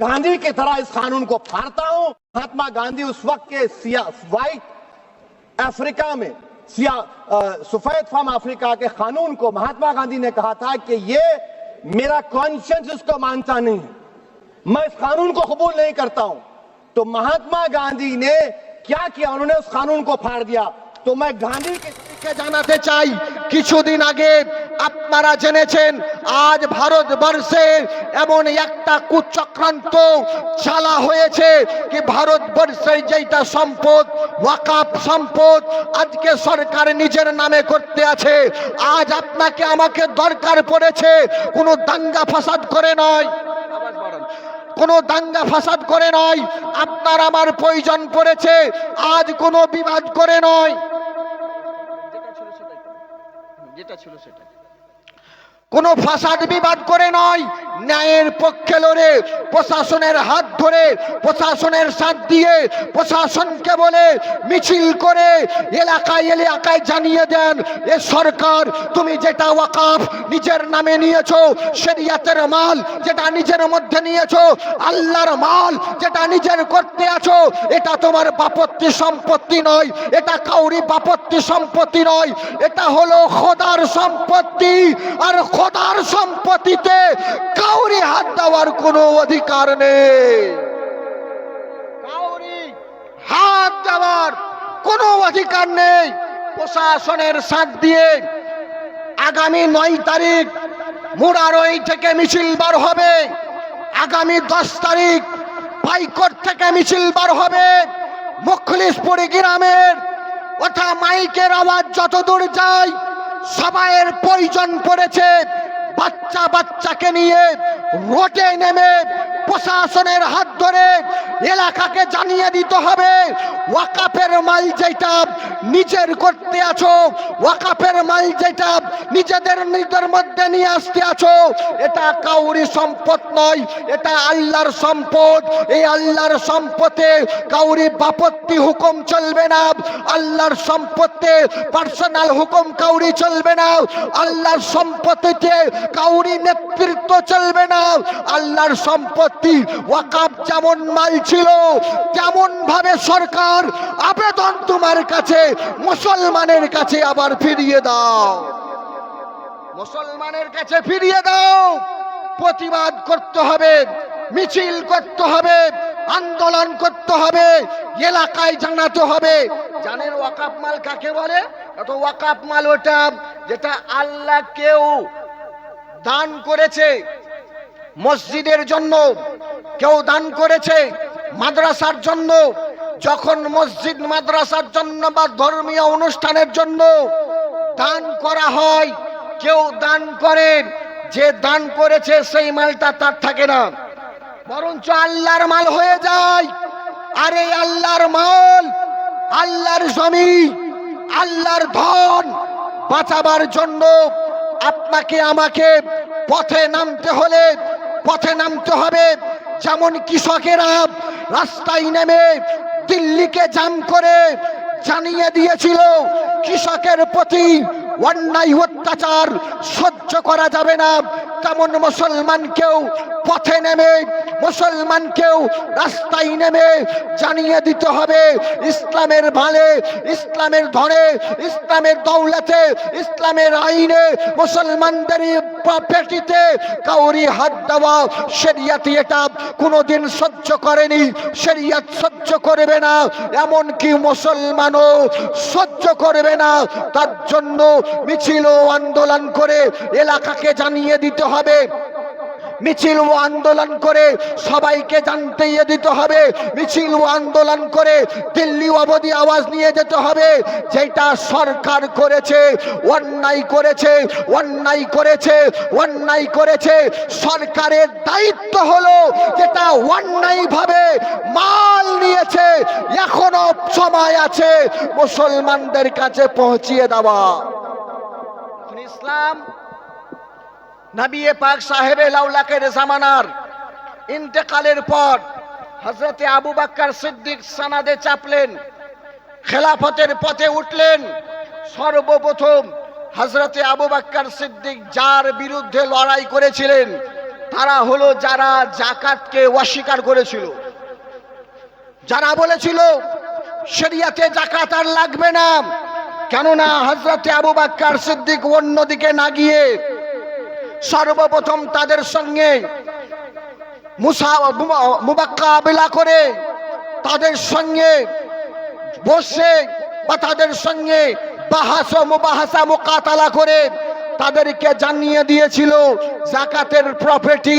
गांधी की तरह इस कानून को फाड़ता हूँ। महात्मा गांधी उस वक्त के सिया व्हाइट अफ्रीका में, सिया सफ़ेद फार्म अफ्रीका के कानून को महात्मा गांधी ने कहा था कि ये मेरा कॉन्शियंस इसको मानता नहीं मैं इस कानून को कबूल नहीं करता हूँ। तो महात्मा गांधी ने क्या किया? उन्होंने उस कानून को फाड़ दिया। तो मैं गांधी के কে জানাতে চাই, কিছুদিন আগে আপনারা জেনেছেন, আজ ভারতবর্ষে এমন একটা কুচক্রান্ত চালা হয়েছে কি ভারতবর্ষের যেটা সম্পদ, ওয়াকাপ সম্পদ আজকে সরকার নিজের নামে করতে আছে আজ আপনাকে আমাকে দরকার পড়েছে, কোনো দাঙ্গা ফাসাদ করে নয়। কোনো দাঙ্গা ফাসাদ করে নয়, আপনার আমার প্রয়োজন পড়েছে, আজ কোনো বিবাদ করে নয় যেটা ছিল সেটাই কোনো ফাসাদ বিবাদ করে নয়। ন্যায়ের পক্ষে লড়ে, প্রশাসনের হাত ধরে, প্রশাসনের সাথ দিয়ে, প্রশাসনকে বলে মিছিল করে এলাকায় এলাকায় জানিয়ে দেন, এ সরকার, তুমি যেটা ওয়াকাফ নিজের নামে নিয়েছো, শরিয়াতের মাল যেটা নিজের মধ্যে নিয়েছো, আল্লাহর মাল যেটা নিজের করতে আছো, এটা তোমার বাপত্তি সম্পত্তি নয়, এটা কাউরি বাপত্তি সম্পত্তি নয়, এটা হলো খোদার সম্পত্তি, আর খোদার সম্পত্তিতে কাউরি হাত দেওয়ার কোনো অধিকার নেই। কাউরি হাত দেওয়ার কোনো অধিকার নেই। প্রশাসনের সাথ দিয়ে আগামী নয় তারিখ মুরারই থেকে মিছিল বার হবে। আগামী দশ তারিখ পাইকট থেকে মিছিল বার হবে। মুখলিশপুরি গ্রামের ওঠা মাইকের আওয়াজ যতদূর যায় সবাইয়ের প্রয়োজন পড়েছে। বাচ্চা বাচ্চাকে নিয়ে রোটে নেমে প্রশাসনের হাত ধরে এলাকাকে জানিয়ে দিতে হবে, ওয়াকাফের মাল যেটা নিজের করতে আছো, ওয়াকাফের মাল যেটা নিজেদের নিজের মধ্যে নিয়ে আসতে আছো, এটা কাউরি সম্পদ নয়, এটা আল্লাহর সম্পদ। এই আল্লাহর সম্পদে কাউরি বাপত্তি হুকুম চলবে না, আল্লাহর সম্পদে পার্সোনাল হুকুম কাউরি চলবে না, আল্লাহর সম্পত্তিতে কাউরি নেতৃত্ব চলবে না। আল্লাহর সম্পত্তি ওয়াকাব যেমন মাল ছিল, তেমন ভাবে সরকার আবেদন তোমার কাছে, মুসলমানের কাছে আবার ফিরিয়ে দাও। মুসলমানের কাছে ফিরিয়ে দাও। প্রতিবাদ করতে হবে, মিছিল করতে হবে, আন্দোলন করতে হবে, এলাকায় জানাতে হবে। জানেন ওয়াকাপ মাল কাকে বলে? এত ওয়াকাপ মাল ওটা যেটা আল্লাহ কেউ দান করেছে। মসজিদের জন্য কেউ দান করেছে। মাদ্রাসার জন্য, যখন মসজিদ মাদ্রাসার জন্য বা ধর্মীয় অনুষ্ঠানের জন্য দান করা হয়, কেউ দান করেন যে দান করেছে সেই মালটা তার থাকে না। বরঞ্চ আল্লাহর মাল হয়ে যায়। আর আল্লাহর মাল, আল্লাহর জমি, আল্লাহর ধন বাঁচাবার জন্য আপনাকে আমাকে পথে নামতে হলে পথে নামতে হবে। যেমন কৃষকেরা রাস্তায় নেমে দিল্লিকে জাম করে জানিয়ে দিয়েছিল, কৃষকের প্রতি অন্যায় অত্যাচার সহ্য করা যাবে না। তেমন মুসলমানকেও পথে নেমে মুসলমানকেও রাস্তায় নেমে জানিয়ে দিতে হবে, ইসলামের ভালে ইসলামের ধরে ইসলামের দৌলতে, ইসলামের আইনে মুসলমানদের পেটিতে কাউরি হাত দেওয়া শরিয়াতি এটা কোনোদিন সহ্য করেনি, শরিয়াত সহ্য করবে না, এমনকি মুসলমানও সহ্য করবে না। তার জন্য মিছিল আন্দোলন করে এলাকাকে জানিয়ে দিতে হবে। মিছিল ও আন্দোলন করে সবাইকে জানতে দিতে হবে। মিছিল ও আন্দোলন করে দিল্লি অবধি আওয়াজ নিয়ে যেতে হবে। যেটা সরকার করেছে, অন্যায় করেছে অন্যায় করেছে অন্যায় করেছে। সরকারের দায়িত্ব হলো যেটা অন্যায় ভাবে মাল নিয়েছে, এখনও সময় আছে মুসলমানদের কাছে পৌঁছিয়ে দেওয়া। ইসলাম নবী পাক সাহেবে লাউলাকের জামানার ইন্তেকালের পর হজরতে আবু বাক্কার সিদ্দিক সানাদে চাপলেন, খেলাফতের পথে উঠলেন। সর্বপ্রথম হজরতে আবু বাক্কার সিদ্দিক যার বিরুদ্ধে লড়াই করেছিলেন, তারা হলো যারা জাকাতকে অস্বীকার করেছিল। যারা বলেছিল, শরিয়াতে জাকাত আর লাগবে না। কেননা হজরতে আবু বাক্কার সিদ্দিক অন্যদিকে না গিয়ে সর্বপ্রথম তাদের সঙ্গে মুবাক্কাবিলা করে তাদের সঙ্গে বসে বা তাদের সঙ্গে বাহাস মুবাহাসা মোকাতালা করে তাদেরকে জানিয়ে দিয়েছিল, জাকাতের প্রপার্টি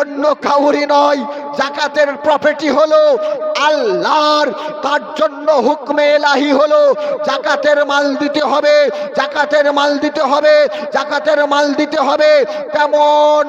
অন্য কাউরি নয়। জাকাতের প্রপার্টি হলো আল্লাহর, তার জন্য হুকমে এলাহি হলো। জাকাতের মাল দিতে হবে, জাকাতের মাল দিতে হবে, জাকাতের মাল দিতে হবে। তেমন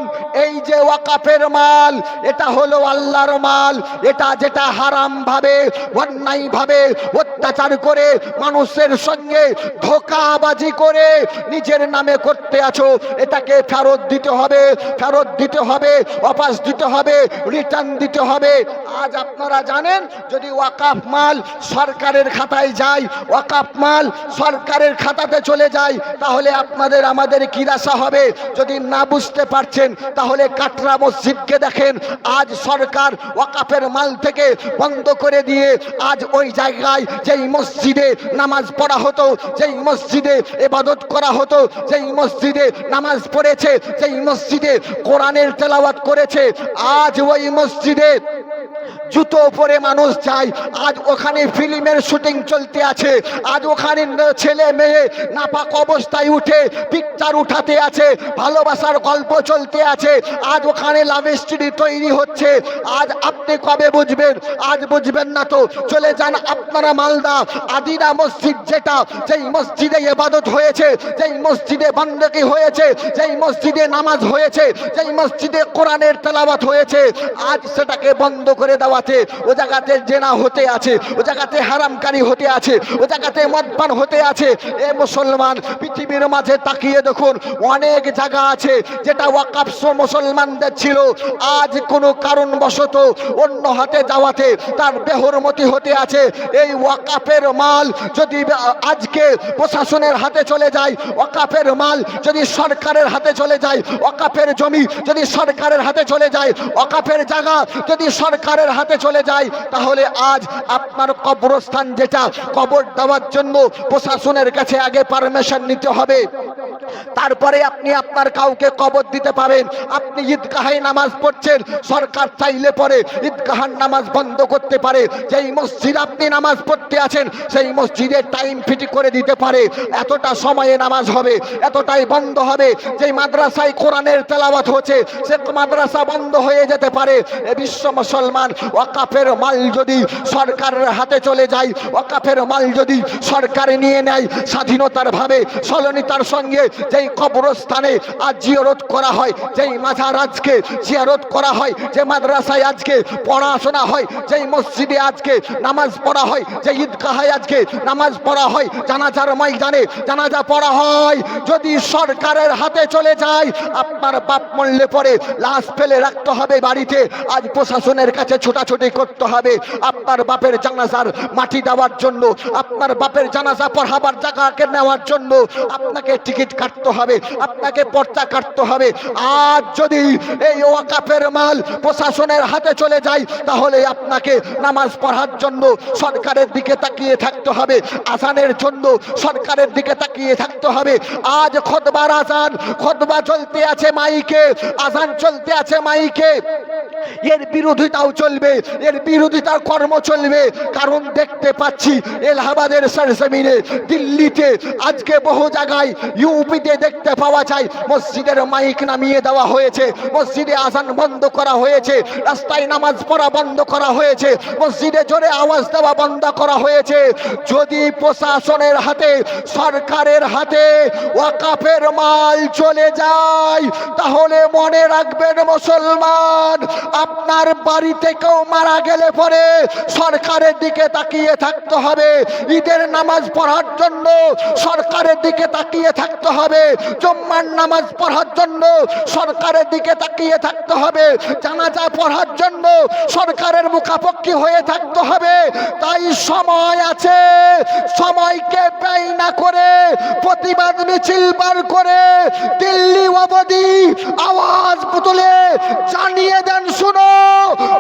এই যে ওয়াকাফের মাল, এটা হলো আল্লাহর মাল। এটা যেটা হারাম ভাবে, অন্যায় ভাবে অত্যাচার করে মানুষের সঙ্গে ধোকাবাজি করে নিজের নামে করতে আছো, এটাকে ফেরত দিতে হবে, ফেরত দিতে হবে, অপাস দিতে হবে রিটার্ন দিতে হবে। আজ আপনারা জানেন, যদি ওয়াকাফ মাল সরকারের খাতায় যায়, ওয়াকাফ মাল সরকারের খাতাতে চলে যায়, তাহলে আপনাদের, আমাদের কি আশা হবে? যদি না বুঝতে পারছেন, তাহলে কাটরা মসজিদকে দেখেন। আজ সরকার ওয়াকাফের মাল থেকে বন্ধ করে দিয়ে আজ ওই জায়গায় যেই মসজিদে নামাজ পড়া হতো, যেই মসজিদে এবাদত করা হতো, যেই মসজিদে নামাজ পড়েছে সেই মসজিদে কোরআনের তেলাওয়াত করেছে, আজ ওই মসজিদে জুতো পরে মানুষ যায়, আজ ওখানে ফিল্মের শুটিং চলতে আছে, আজ ওখানে ছেলে মেয়ে নাপাক অবস্থায় উঠে পিকচার উঠাতে আছে, ভালোবাসার গল্প চলতে আছে, আজ ওখানে লাভ স্টোরি তৈরি হচ্ছে, আজ আপনি কবে বুঝবেন? আজ বুঝবেন না তো, চলে যান আপনারা মালদা আদিনা মসজিদ যেটা, যেই মসজিদে এবাদত হয়েছে, যেই মসজিদে বান্দেকি হয়েছে? যেই মসজিদে নামাজ হয়েছে, যেই মসজিদে কোরআনের তেলাওয়াত হয়েছে, আজ সেটাকে বন্ধ করে দেওয়াতে ও জায়গাতে জেনা হতে আছে, ও জায়গাতে হারামকারী হতে আছে, ও জায়গাতে মদপান হতে আছে। এ মুসলমান, পৃথিবীর মাঝে তাকিয়ে দেখুন, অনেক জায়গা আছে যেটা ওয়াকাফ মুসলমানদের ছিল। আজ কোনো কারণবশত অন্য হাতে যাওয়াতে তার বেহরমতি হতে আছে। এই ওয়াকাফের মাল যদি আজকে প্রশাসনের হাতে চলে যায়, ওয়াকাফের মাল যদি সরকারের হাতে চলে যায় ওয়াকাফের জমি, যদি সরকারের হাতে চলে যায় ওয়াকাফের জায়গা, যদি সরকারের হাতে চলে যায়, তাহলে আজ আপনার কবরস্থান যেটা, কবর দেওয়ার জন্য প্রশাসনের কাছে আগে পারমিশন নিতে হবে। তারপরে আপনি আপনার কাউকে কবর দিতে পারেন। আপনি ঈদগাহে নামাজ পড়ছেন, সরকার চাইলে পরে ঈদগাহার নামাজ বন্ধ করতে পারে। যেই মসজিদ আপনি নামাজ পড়তে আছেন, সেই মসজিদের টাইম ফিটি করে দিতে পারে। এতটা সময়ে নামাজ হবে এতটাই বন্ধ হবে, যেই মাদ্রাসায় কোরআনের তেলাওয়াত হচ্ছে, সে মাদ্রাসা বন্ধ হয়ে যেতে পারে। এ বিশ্ব মুসলমান, ওয়াকাফের মাল যদি সরকারের হাতে চলে যায়, ওয়াকাফের মাল যদি সরকার নিয়ে নেয়, স্বাধীনতার ভাবে, সলনিতার সঙ্গে যেই কবরস্থানে আজ জিয়ারত করা হয়, যেই মাথার আজকে জিয়ারত করা হয়, যে মাদ্রাসায় আজকে পড়াশোনা হয়, যেই মসজিদে আজকে নামাজ পড়া হয় যে ঈদগাহে আজকে নামাজ পড়া হয়, জানাজার ময়দানে জানাজা পড়া হয়। যদি সরকারের হাতে চলে যায়, আপনার বাপ মরলে পরে লাশ ফেলে রাখতে হবে বাড়িতে, আজ প্রশাসনের কাছে ছোটাছুটি করতে হবে, আপনার বাপের জানাজার মাটি দেওয়ার জন্য, আপনার বাপের জানাজা পড়াবার জায়গাকে নেওয়ার জন্য আপনাকে টিকিট কাটতে হবে, আপনাকে পর্চা কাটতে হবে। আজ যদি এই ওয়াকাফের মাল প্রশাসনের হাতে চলে যায়, তাহলে আপনাকে নামাজ পড়ার জন্য সরকারের দিকে তাকিয়ে থাকতে হবে আসানের জন্য সরকারের দিকে তাকিয়ে থাকতে হবে। আজ খোদবার আজান খোদবা চলতে আছে মাইকে, আজান চলতে আছে মাইকে। এর বিরোধিতাও চলবে, এর বিরোধিতার কর্ম চলবে। কারণ দেখতে পাচ্ছি এলাহাবাদের সরজমিনে, দিল্লিতে, আজকে বহু জায়গায় ইউপিতে দেখতে পাওয়া যায়, মসজিদের মাইক নামিয়ে দেওয়া হয়েছে, মসজিদে আজান বন্ধ করা হয়েছে, রাস্তায় নামাজ পড়া বন্ধ করা হয়েছে, মসজিদে জোরে আওয়াজ দেওয়া বন্ধ করা হয়েছে। যদি প্রশাসনের হাতে, সরকারের হাতে ওয়াকাফের মাল চলে যায়। তাহলে মনে রাখবেন মুসলমান, আপনার বাড়িতে কেউ মারা গেলে পরে সরকারের দিকে তাকিয়ে থাকতে হবে। ঈদের নামাজ পড়ার জন্য সরকারের দিকে তাকিয়ে থাকতে হবে। জম্মার নামাজ পড়ার জন্য সরকারের দিকে তাকিয়ে থাকতে হবে। জানাজা পড়ার জন্য সরকারের মুখাপক্ষি হয়ে থাকতে হবে। তাই সময় আছে, সময়কে ব্যয় না করে প্রতিবাদ মিছিল বার করে দিল্লি অবধি আওয়াজ তুলে জানিয়ে দেন, শুনো,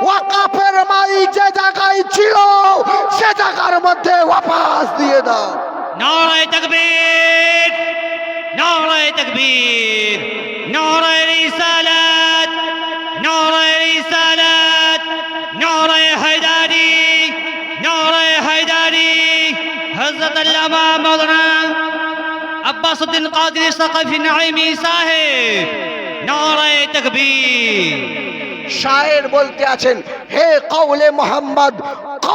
ওয়াকাফের মাই যে জায়গায় ছিল, সে জায়গার মধ্যে ওয়াপাস দিয়ে দাও। নারায় তকবীর নারায় তকবীর, নারায় রিসালাত নারায় রিসালাত, নারায় হায়দারি নারায় হায়দারি, হযরত আল্লামা মাওলানা আব্বাস উদ্দিন কাদের সাকাফি নাইমি সাহেব। নারায় তকবীর। শায়ের বলতে আছেন হে কৌলে মোহাম্মদ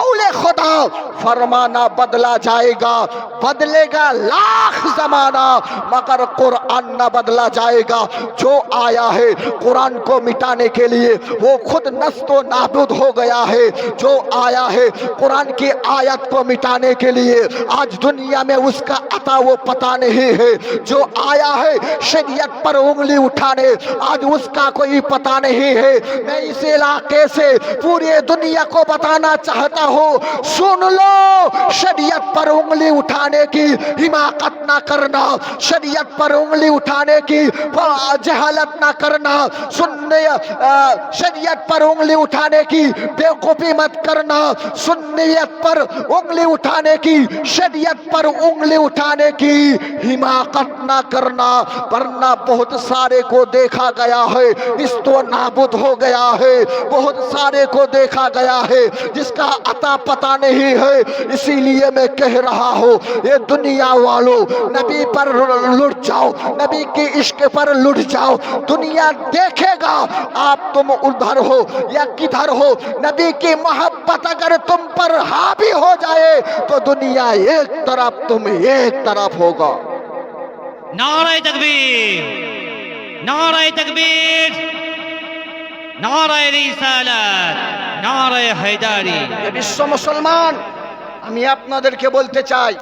कौले खुदा, फरमाना बदला जाएगा। बदलेगा लाख जमाना, मगर कुरान ना बदला जाएगा। जो आया है कुरान को मिटाने के लिए, वो खुद नस्तो नाबूद हो गया है। जो आया है कुरान की आयत को मिटाने के लिए, आज दुनिया में उसका अता वो पता नहीं है। जो आया है शरीयत पर उंगली उठाने, आज उसका कोई पता नहीं है। मैं इस इलाके से पूरी दुनिया को बताना चाहता हूँ, सुन लो। शरीयत पर उंगली उठाने की हिमाकत ना करना। शरीयत पर उंगली उठाने की जहालत ना करना। सुनने शरीयत पर उंगली उठाने की बेवकूफ़ी मत करना। सुन्नियत पर उंगली उठाने की, शरीयत पर उंगली उठाने की हिमाकत ना करना। वरना बहुत सारे को देखा गया है, इस तो नाबुद हो गया है। बहुत सारे को देखा गया है, जिसका रास्ता पता नहीं है, इसीलिए मैं कह रहा हूँ, ये दुनिया वालों, नबी पर लुट जाओ, नबी के इश्क पर लुट जाओ, दुनिया देखेगा, आप तुम उधर हो या किधर हो, नबी की मोहब्बत अगर तुम पर हावी हो जाए तो दुनिया एक तरफ़ तुम एक तरफ़ होगा। नारे तकबीर नारे तकबीर বিশ্ব মুসলমান, আমি আপনাদেরকে বলতে চাই,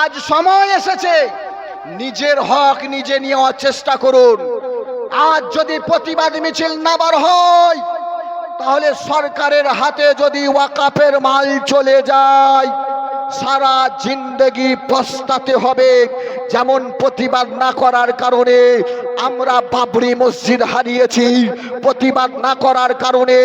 আজ সময় এসেছে, নিজের হক নিজে নেওয়ার চেষ্টা করুন। আজ যদি প্রতিবাদ মিছিল না বার হয়, তাহলে সরকারের হাতে যদি ওয়াকাফের মাল চলে যায়, সারা জিন্দগি পস্তাতে হবে, যেমন প্রতিবাদ না করার কারণে আমরা বাবরি মসজিদ হারিয়েছি, প্রতিবাদ না করার কারণে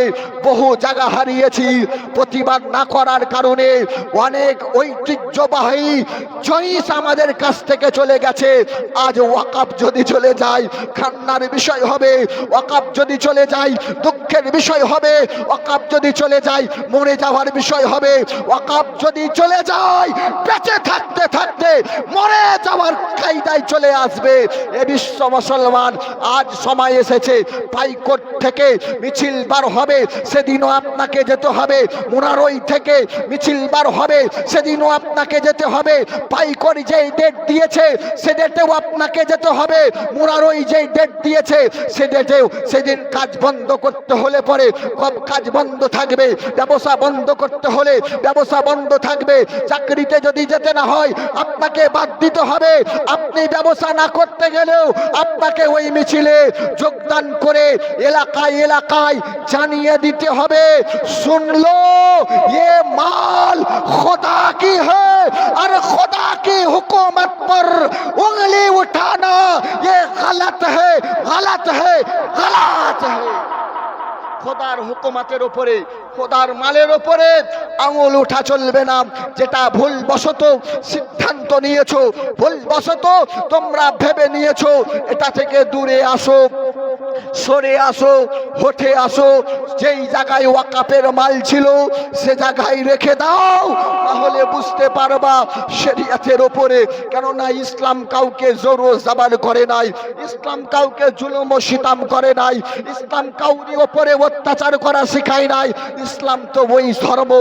বহু জায়গা হারিয়েছি, প্রতিবাদ না করার কারণে অনেক ঐতিহ্যবাহী জয়িস আমাদের কাছ থেকে চলে গেছে। আজ ওয়াকাপ যদি চলে যায় খান্নার বিষয় হবে। ওয়াকাপ যদি চলে যায়, দুঃখের বিষয় হবে। ওয়াকাপ যদি চলে যায়, মরে যাওয়ার বিষয় হবে। ওয়াকাপ যদি চলে যায়, বেঁচে থাকতে থাকতে মরে যাওয়ার কায়দায় চলে আসবে। এ বিশ্ব মুসলমান, আজ সময় এসেছে পাইকোট থেকে মিছিল বার হবে, সেদিনও আপনাকে যেতে হবে, মুনারই থেকে মিছিল বার হবে, সেদিনও আপনাকে যেতে হবে, পাইকর যেই ডেট দিয়েছে, সে ডেটেও আপনাকে যেতে হবে মুরারই যেই ডেট দিয়েছে, সে ডেটেও সেদিন কাজ বন্ধ করতে হলে পরে কব কাজ বন্ধ থাকবে, ব্যবসা বন্ধ করতে হলে ব্যবসা বন্ধ থাকবে, চাকরিতে যদি যেতে না হয়, আপনাকে বাদ দিতে হবে, আপনি ব্যবসা না করতে গেলেও আপনাকে ওই মিছিলে যোগদান করে এলাকায় এলাকায় জানিয়ে দিতে হবে শুনলো ये माल खुदा की है और खुदा की हुकूमत पर उंगली उठाना ये गलत है गलत है गलत है খোদার হুকুমাতের উপরে, খোদার মালের উপরে আঙুল উঠা চলবে না। যেটা ভুল বশত সিদ্ধান্ত নিয়েছো ভুল বশত তোমরা ভেবে নিয়েছো, এটা থেকে দূরে আসো, সরে আসো হঠে আসো। যেই জায়গায় ওয়াকাপের মাল ছিল, সে জায়গায় রেখে দাও, তাহলে বুঝতে পারবা শরিয়াতের ওপরে কেননা ইসলাম কাউকে জোর জাবান করে নাই, ইসলাম কাউকে জুলুম ও করে নাই, ইসলাম কাউরি ওপরে অত্যাচার করা শেখায় নাই। ইসলাম তো ওই ধর্ম,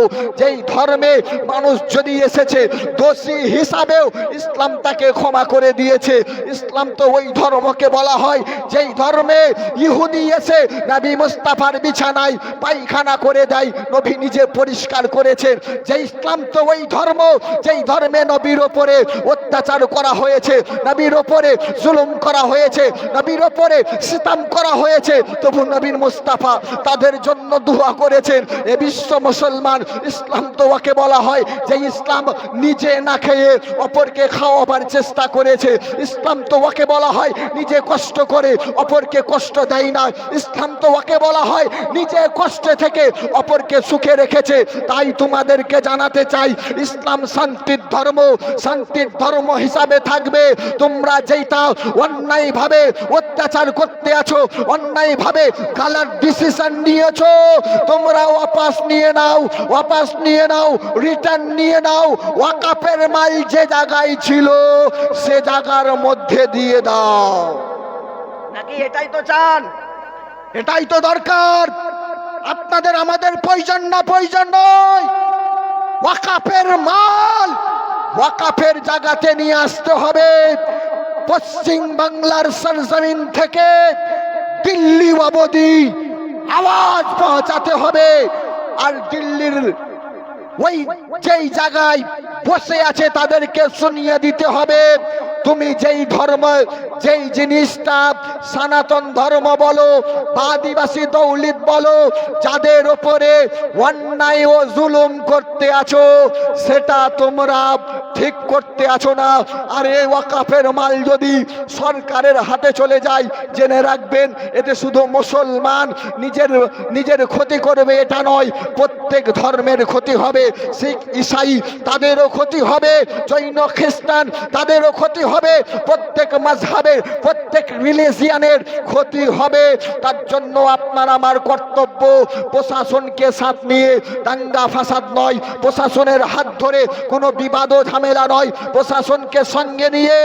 যেই ধর্মে মানুষ যদি এসেছে, দোষী হিসাবেও ইসলাম তাকে ক্ষমা করে দিয়েছে। ইসলাম তো ওই ধর্মকে বলা হয়, যেই ধর্মে ইহুদি এসে নবী মুস্তাফার বিছানায় পায়খানা করে দেয়, নবী নিজে পরিষ্কার করেছেন। যে ইসলাম তো ওই ধর্ম, যেই ধর্মে নবীর ওপরে অত্যাচার করা হয়েছে, নবীর ওপরে জুলুম করা হয়েছে, নবীর ওপরে সিতাম করা হয়েছে, তবু নবীন মুস্তাফা তাদের জন্য দোয়া করেছেন। এ বিশ্ব মুসলমান, ইসলাম তো ওকে বলা হয়, যে ইসলাম নিজে না খেয়ে অপরকে খাওয়াবার চেষ্টা করেছে। ইসলাম তো ওকে বলা হয়, নিজে কষ্ট করে অপরকে কষ্ট দেয় না। ইসলাম তো ওকে বলা হয়, নিজে কষ্টে থেকে অপরকে সুখে রেখেছে। তাই তোমাদেরকে জানাতে চাই, ইসলাম শান্তির ধর্ম শান্তির ধর্ম হিসাবে থাকবে। তোমরা যেটা অন্যায়ভাবে অত্যাচার করতে আছো, অন্যায়ভাবে কালার ডিসিশন নিয়েছো। তোমরা ওয়াপাস নিয়ে নাও ওয়াপাস নিয়ে নাও রিটার্ন নিয়ে নাও। ওয়াকাপের মাল যে জায়গায় ছিল সে জায়গার মধ্যে দিয়ে দাও। নাকি এটাই তো চান? এটাই তো দরকার। আপনাদের আমাদের প্রয়োজন না প্রয়োজন নয়। ওয়াকাফের মাল ওয়াকাফের জায়গাতে নিয়ে আসতে হবে। পশ্চিম বাংলার সরজমিন থেকে দিল্লি অবধি আওয়াজ পৌঁছাতে হবে। আর দিল্লির ওই যেই জায়গায় বসে আছে তাদেরকে শুনিয়ে দিতে হবে। তুমি যেই ধর্ম, যেই জিনিসটা সনাতন ধর্ম বলো, আদিবাসী দৌলিত বলো, যাদের ওপরে অন্যায় ও জুলুম করতে আছো, সেটা তোমরা ঠিক করতে আছো না। আর এই ওয়াকাফের মাল যদি সরকারের হাতে চলে যায়, জেনে রাখবেন, এতে শুধু মুসলমান নিজের নিজের ক্ষতি করবে, এটা নয়, প্রত্যেক ধর্মের ক্ষতি হবে। শিখ, ইসাই, তাদেরও ক্ষতি হবে, জৈন, খ্রিস্টান, তাদেরও ক্ষতি হবে, প্রত্যেক মাঝহাবের, প্রত্যেক রিলিজিয়ানের ক্ষতি হবে। তার জন্য আপনার আমার কর্তব্য, প্রশাসনকে সাথ নিয়ে, দাঙ্গা ফাসাদ নয়, প্রশাসনের হাত ধরে কোনো বিবাদ ঝামেলা নয়, প্রশাসনকে সঙ্গে নিয়ে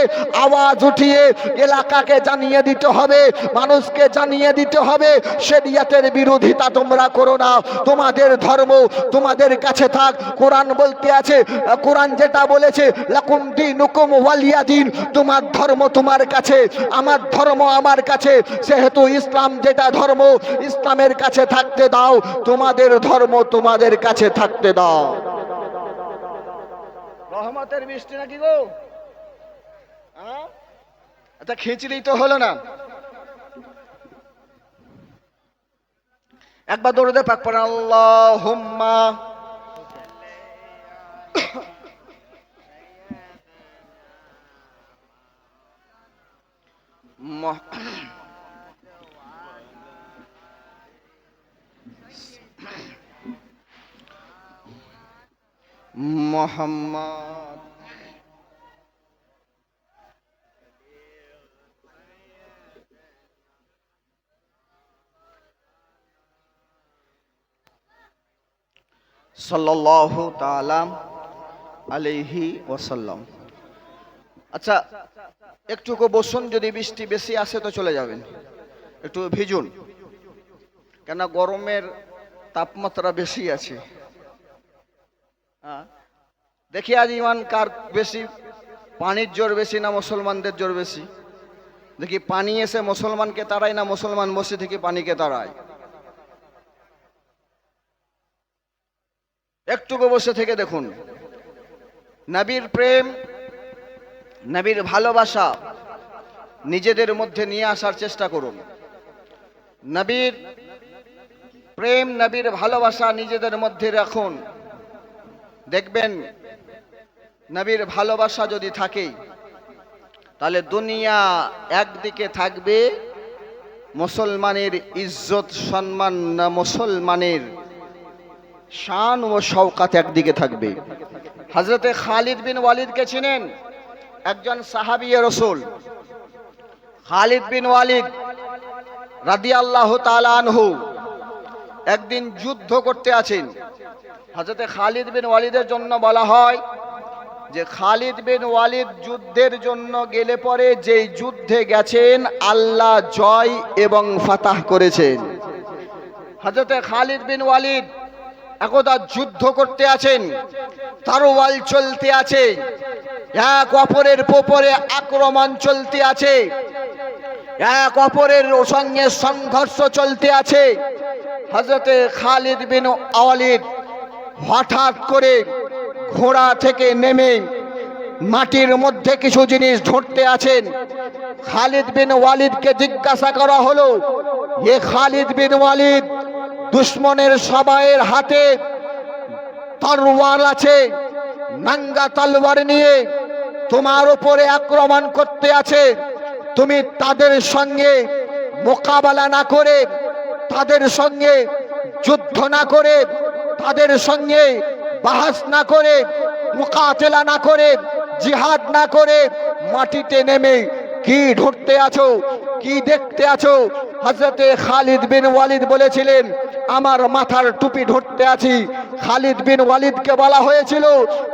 আওয়াজ উঠিয়ে এলাকাকে জানিয়ে দিতে হবে, মানুষকে জানিয়ে দিতে হবে, শরিয়াতের বিরোধিতা তোমরা করো না। তোমাদের ধর্ম তোমাদের কাছে থাক। কোরআন বলতে আছে, কোরআন যেটা বলেছে, লাকুম দিনুকুম ওয়ালিয়া দিন তোমার ধর্ম তোমার কাছে, আমার ধর্ম আমার কাছে। সেহেতু ইসলাম যেটা ধর্ম, ইসলামের কাছে থাকতে দাও, তোমাদের ধর্ম তোমাদের কাছে থাকতে দাও। রহমতের বৃষ্টি নাকি গো? হ্যাঁ? আচ্ছা খিচড়ি তো হলো না। একবার দৌড়ে পাক আল্লাহ হুম্মা মোহাম্মদ সাল্লাল্লাহু তাআলা আলাইহি ওয়াসাল্লাম। আচ্ছা একটুকু বসুন, যদি বৃষ্টি বেশি আসে তো চলে যাবেন। একটু ভিজুন। কেন গরমের তাপমাত্রা বেশি আছে। হ্যাঁ? দেখি আজ ইমান কার বেশি, পানির জোর বেশি না মুসলমানদের জোর বেশি? দেখি পানি এসে মুসলমানকে তাড়ায় না মুসলমান বসে থেকে পানিকে তাড়ায়? একটুকু বসে থেকে দেখুন। নবীর প্রেম নবীর ভালোবাসা নিজেদের মধ্যে নিয়ে আসার চেষ্টা করুন। নবীর প্রেম, নবীর ভালোবাসা নিজেদের মধ্যে রাখুন। দেখবেন নবীর ভালোবাসা যদি থাকে, তাহলে দুনিয়া একদিকে থাকবে মুসলমানের ইজ্জত, সম্মান মুসলমানের শান ও শওকাত একদিকে থাকবে। হজরতে খালিদ বিন ওয়ালিদকে চিনেন? একজন সাহাবি রসুল, খালিদ বিন ওয়ালিদ রাদি আল্লাহ আনহু, একদিন যুদ্ধ করতে আছেন। হজরতে খালিদ বিন ওয়ালিদের জন্য বলা হয় যে, খালিদ বিন ওয়ালিদ যুদ্ধের জন্য গেলে পরে যেই যুদ্ধে গেছেন, আল্লাহ জয় এবং ফাতাহ করেছেন। হজরতে খালিদ বিন ওয়ালিদ একদা যুদ্ধ করতে আছেন। তারোয়াল চলতে আছে। এক অপরের পোপরে আক্রমণ চলতে আছে। এক অপরের সঙ্গে সংঘর্ষ চলতে আছে। হজরতে খালিদ বিন আওয়ালিদ হঠাৎ করে ঘোড়া থেকে নেমে মাটির মধ্যে কিছু জিনিস ধরতে আছেন। খালিদ বিন ওয়ালিদকে জিজ্ঞাসা করা হলো, এ খালিদ বিন ওয়ালিদ, দুশ্মনের সবাইয়ের হাতে তরওয়ার আছে, নাঙ্গা তলোয়ার নিয়ে তোমার উপরে আক্রমণ করতে আছে। তুমি তাদের সঙ্গে মোকাবেলা না করে, তাদের সঙ্গে যুদ্ধ না করে, তাদের সঙ্গে বাহাস না করে, মোকাবেলা না করে জিহাদ না করে মাটিতে নেমে কি ঢুকতে আছো, কি দেখতে আছো? হজরতে খালিদ বিন ওয়ালিদ বলেছিলেন আমার মাথার টুপি ধরতে আছি। খালিদ বিন ওয়ালিদকে বলা হয়েছিল,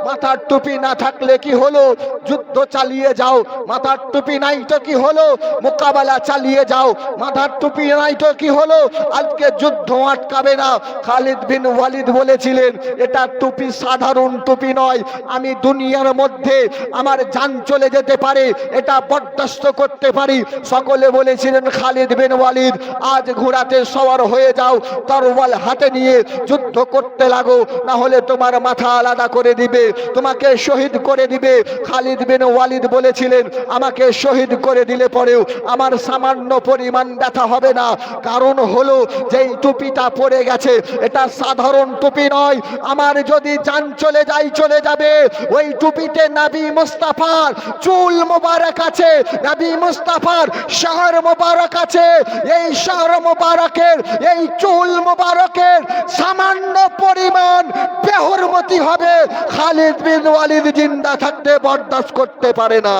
মাথার টুপি না থাকলে কি হলো? যুদ্ধ চালিয়ে যাও। মাথার টুপি নাই তো কি হলো? মোকাবেলা চালিয়ে যাও। মাথার টুপি নাই তো কি হলো? আজকে যুদ্ধ আটকাবে না। খালিদ বিন ওয়ালিদ বলেছিলেন, এটা টুপি সাধারণ টুপি নয়। আমি দুনিয়ার মধ্যে আমার যান চলে যেতে পারে, এটা বরদাস্ত করতে পারি। সকলে বলেছিলেন, খালিদ বিন ওয়ালিদ, আজ ঘোড়াতে সওয়ার হয়ে যাও। তরওয়াল হাতে নিয়ে যুদ্ধ করতে লাগো না হলে তোমার মাথা আলাদা করে দিবে, তোমাকে শহীদ করে দিবে। খালিদ বিন ওয়ালিদ বলেছিলেন, আমাকে শহীদ করে দিলে পরেও আমার সামান্য পরিমাণ ব্যথা হবে না। কারণ হলো, যেই টুপিটা পড়ে গেছে, এটা সাধারণ টুপি নয়। আমার যদি যান চলে যাই, চলে যাবে। ওই টুপিতে নাবি মুস্তাফার চুল মোবারক আছে। নাবি মুস্তাফার শহর মোবারক আছে। এই শহর মোবারকের এই চুল মোবারকের সামান্য পরিমাণ বেহরমতি হবে খালিদ বিন ওয়ালিদ জিন্দা থাকতে বরদাস্ত করতে পারে না।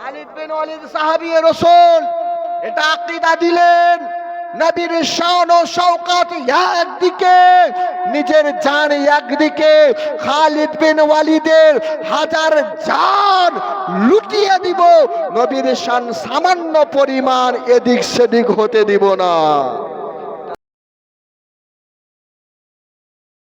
খালিদ বিন ওয়ালিদ সাহাবী রসুল, এটা আকীদা দিলেন। নবীর শান ও শওকাত একদিকে, নিজের জান একদিকে, খালিদ বিন ওয়ালিদের হাজার জান লুটিয়ে দিব। নবীর শান সামান্য পরিমাণ এদিক সেদিক হতে দিব না।